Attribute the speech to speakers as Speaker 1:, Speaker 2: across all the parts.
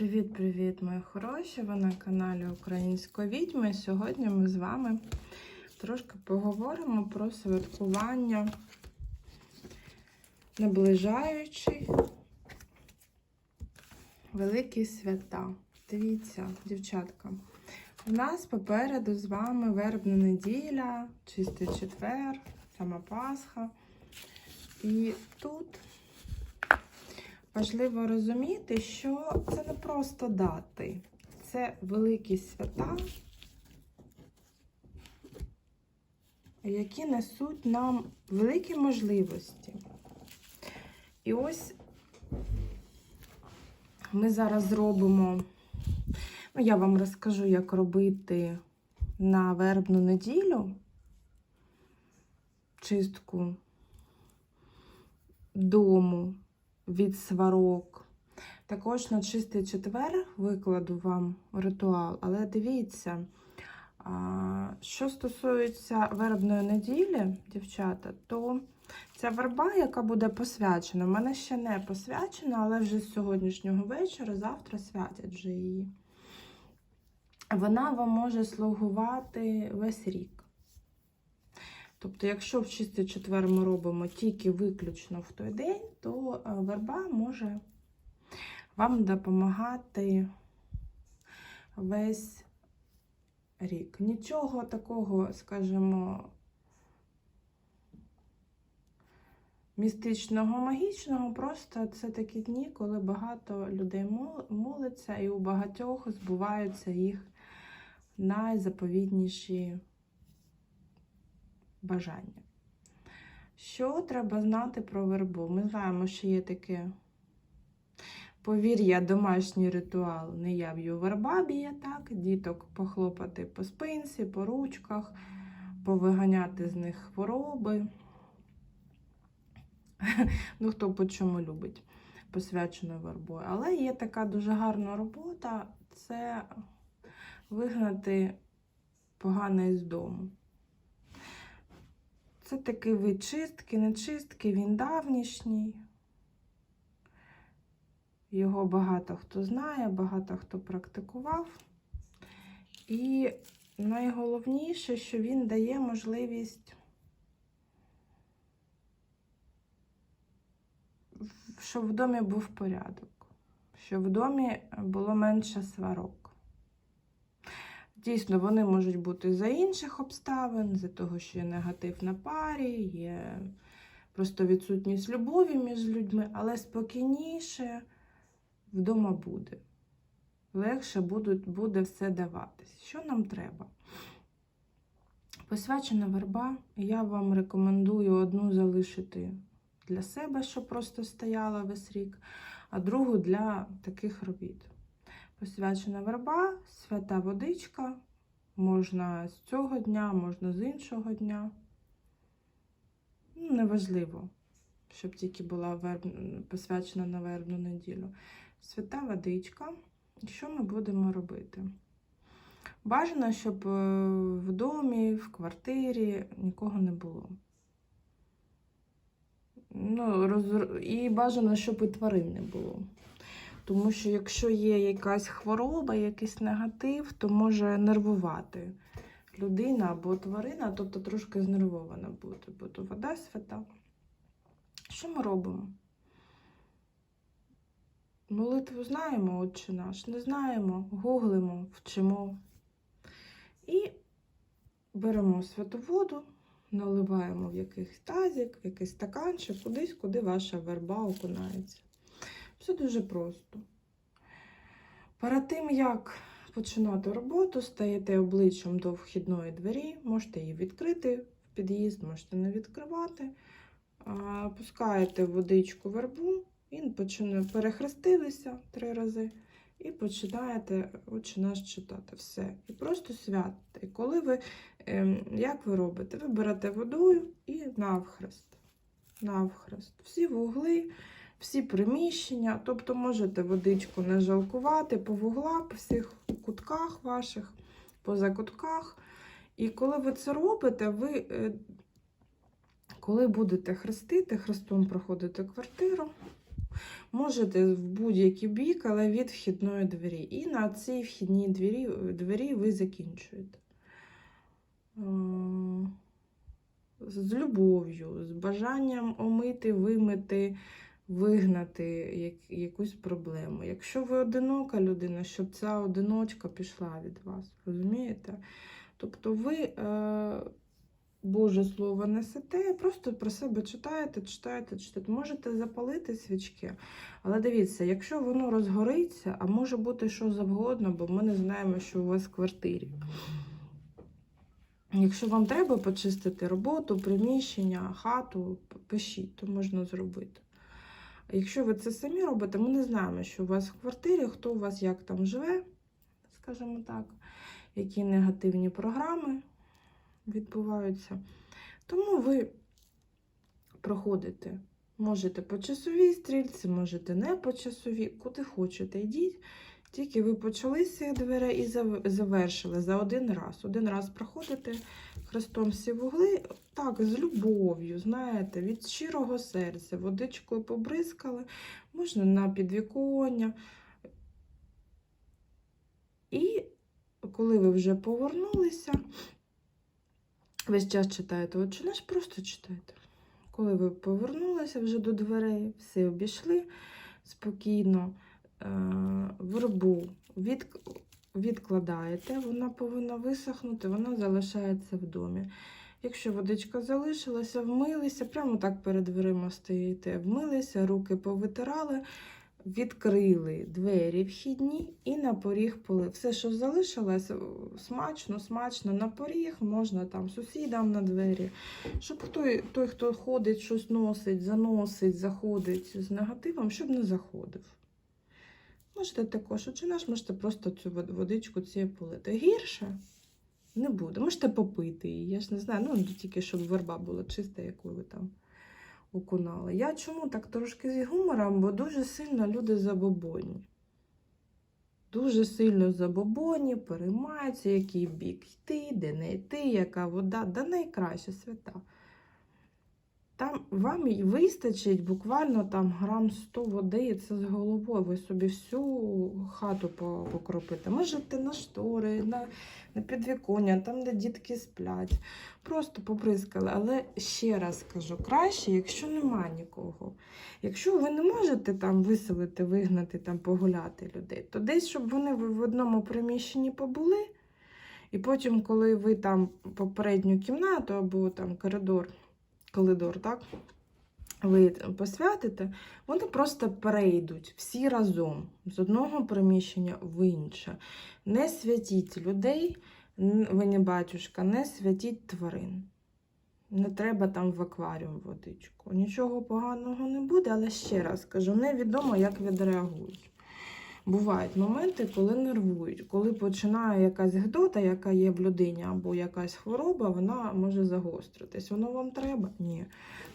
Speaker 1: Привіт-привіт, мої хороші! Ви на каналі Української відьми. Сьогодні ми з вами трошки поговоримо про святкування, наближаючи великі свята. Дивіться, дівчатка, у нас попереду з вами вербна неділя, чистий четвер, сама Пасха. І тут важливо розуміти, що це не просто дати, це великі свята, які несуть нам великі можливості. І ось ми зараз зробимо, ну, я вам розкажу, як робити на вербну неділю чистку дому від сварок. Також на чистий четвер викладу вам ритуал, але дивіться, що стосується вербної неділі, дівчата, то ця верба, яка буде посвячена, в мене ще не посвячена, але вже з сьогоднішнього вечора, завтра святять вже її. Вона вам може слугувати весь рік. Тобто, якщо в чистий четвер ми робимо тільки виключно в той день, то е, верба може вам допомагати весь рік. Нічого такого, скажімо, містичного, магічного, просто це такі дні, коли багато людей молиться, і у багатьох збуваються їх найзаповідніші бажання. Що треба знати про вербу? Ми знаємо, що є таке повір'я, домашній ритуал. Не я б'ю верба так, діток похлопати по спинці, по ручках, повиганяти з них хвороби. Ну, хто по чому любить посвячену вербою. Але є така дуже гарна робота це вигнати погане з дому. Це такий вид чистки, не чистки, він давнішній. Його багато хто знає, багато хто практикував. І найголовніше, що він дає можливість, щоб в домі був порядок, щоб в домі було менше сварок. Дійсно, вони можуть бути за інших обставин, за того, що є негатив на парі, є просто відсутність любові між людьми, але спокійніше вдома буде. Легше буде, буде все даватись. Що нам треба? Посвячена верба, я вам рекомендую одну залишити для себе, щоб просто стояла весь рік, а другу для таких робіт. Посвячена верба, свята водичка. Можна з цього дня, можна з іншого дня. Ну, Неважливо, щоб тільки була верб... посвячена на вербну неділю. Свята водичка. Що ми будемо робити? Бажано, щоб е, в домі, в квартирі нікого не було. Ну, роз... І бажано, щоб і тварин не було. Тому що якщо є якась хвороба, якийсь негатив, то може нервувати людина або тварина, тобто трошки знервована бути, бо то вода свята. Що ми робимо? Молитву знаємо, отче наш, не знаємо, гуглимо, вчимо. І беремо святу воду, наливаємо в якийсь тазик, в якийсь стаканчик, кудись, куди ваша верба окунається. Все дуже просто. Перед тим, як починати роботу, стаєте обличчям до вхідної двері, можете її відкрити в під'їзд, можете не відкривати. Пускаєте водичку вербу, він починає перехрестилися три рази. І починаєте отче наш читати все. І просто святите. І коли ви, ем, як ви робите? Ви берете водою і навхрест. Навхрест. Всі вугли всі приміщення, тобто можете водичку не жалкувати по вуглах, по всіх кутках ваших, по закутках. І коли ви це робите, ви, е, коли будете хрестити, хрестом проходите квартиру, Можете в будь-який бік, але від вхідної двері. І на цій вхідній двері, двері ви закінчуєте. Е, З любов'ю, з бажанням омити, вимити, вигнати як- якусь проблему. Якщо ви одинока людина, щоб ця одиночка пішла від вас, розумієте? Тобто ви е, Боже Слово несете, просто про себе читаєте, читаєте, читаєте. Можете запалити свічки, але дивіться, якщо воно розгориться, а може бути що завгодно, бо ми не знаємо, що у вас в квартирі. Якщо вам треба почистити роботу, приміщення, хату, пишіть, то можна зробити. Якщо ви це самі робите, ми не знаємо, що у вас в квартирі, хто у вас як там живе, скажімо так, які негативні програми відбуваються. Тому ви проходите. Можете по часовій стрільці, можете не по часовій, куди хочете, йдіть. Тільки ви почали з цих дверей і завершили за один раз. Один раз проходите хрестом всі вугли, так, з любов'ю, знаєте, від щирого серця, водичкою побризкали, можна на підвіконня. І коли ви вже повернулися, весь час читаєте, отче просто читайте. Коли ви повернулися вже до дверей, все обійшли спокійно, вербу від, відкладаєте, вона повинна висохнути, вона залишається в домі. Якщо водичка залишилася, вмилися, прямо так перед дверима стоїте, вмилися, руки повитирали, відкрили двері вхідні і на поріг поли. Все, що залишилось, смачно, смачно на поріг, можна там сусідам на двері. Щоб той, той, хто ходить, щось носить, заносить, заходить з негативом, щоб не заходив. Можете також, чи наш, можете просто цю водичку цією полити. Гірше не буде. Можете попити її. Я ж не знаю, ну тільки щоб верба була чиста, яку ви там окунали. Я чому так трошки з гумором, бо дуже сильно люди забобонні. Дуже сильно забобонні, переймаються, який бік йти, де не йти, яка вода, да найкраща свята. Там вам й вистачить буквально там грам 100 води, і це з головою. Ви собі всю хату покропите. Можете на штори, на, на підвіконня, там, де дітки сплять. Просто поприскали. Але ще раз кажу, краще, якщо нема нікого. Якщо ви не можете там виселити, вигнати, там, погуляти людей, то десь, щоб вони в одному приміщенні побули. І потім, коли ви там попередню кімнату або там коридор, коридор, так? Ви посвятите, вони просто перейдуть всі разом з одного приміщення в інше. Не святіть людей, ви не батюшка, не святіть тварин. Не треба там в акваріум водичку. Нічого поганого не буде, але ще раз кажу, невідомо, як відреагують. Бувають моменти, коли нервують. Коли починає якась гдота, яка є в людині, або якась хвороба, вона може загостритись. Воно вам треба? Ні.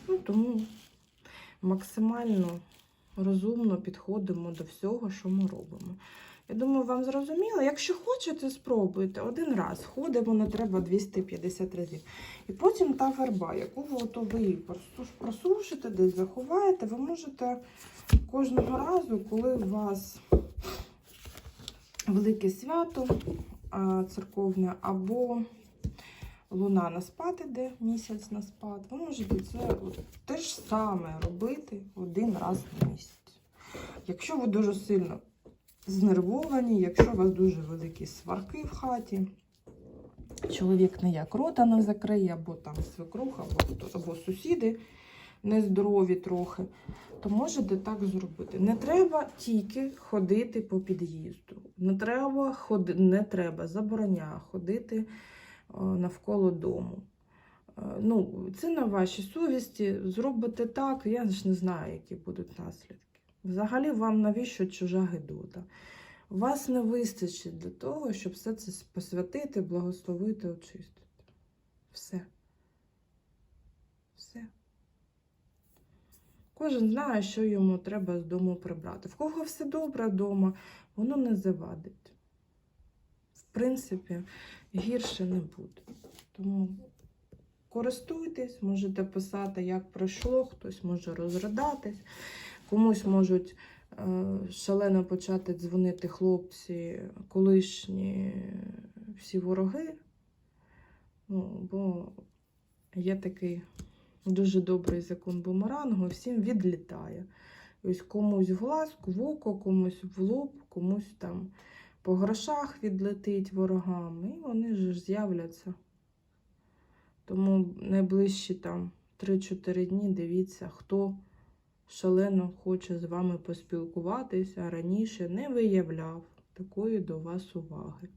Speaker 1: Ну, тому максимально розумно підходимо до всього, що ми робимо. Я думаю, вам зрозуміло. Якщо хочете, спробуйте один раз. Ходимо, не треба 250 разів. І потім та верба, яку ви ото ви просушите, десь заховаєте, ви можете кожного разу, коли у вас велике свято церковне, або луна на спад іде, місяць на спад, ви можете це те ж саме робити один раз на місяць. Якщо ви дуже сильно знервовані, якщо у вас дуже великі сварки в хаті, чоловік ніяк рота не закриє, або там свекруха, або, або сусіди нездорові трохи, то можете так зробити. Не треба тільки ходити по під'їзду. Не треба, ходи, не треба, забороняю ходити е, навколо дому. Е, Ну, це на вашій совісті. Зробите так, я ж не знаю, які будуть наслідки. Взагалі, вам навіщо чужа гидота? Вас не вистачить для того, щоб все це посвятити, благословити, очистити. Все. Все. Кожен знає, що йому треба з дому прибрати. В кого все добре вдома, воно не завадить. В принципі, гірше не буде. Тому користуйтесь, можете писати, як пройшло, хтось може розридатись. Комусь можуть е, шалено почати дзвонити хлопці, колишні всі вороги. Ну, бо є такий дуже добрий закон бумерангу, всім відлітає. Ось комусь в глазку, в око, комусь в лоб, комусь там по грошах відлетить ворогам, і вони ж з'являться. Тому найближчі там 3-4 дні дивіться, хто шалено хоче з вами поспілкуватися, а раніше не виявляв такої до вас уваги.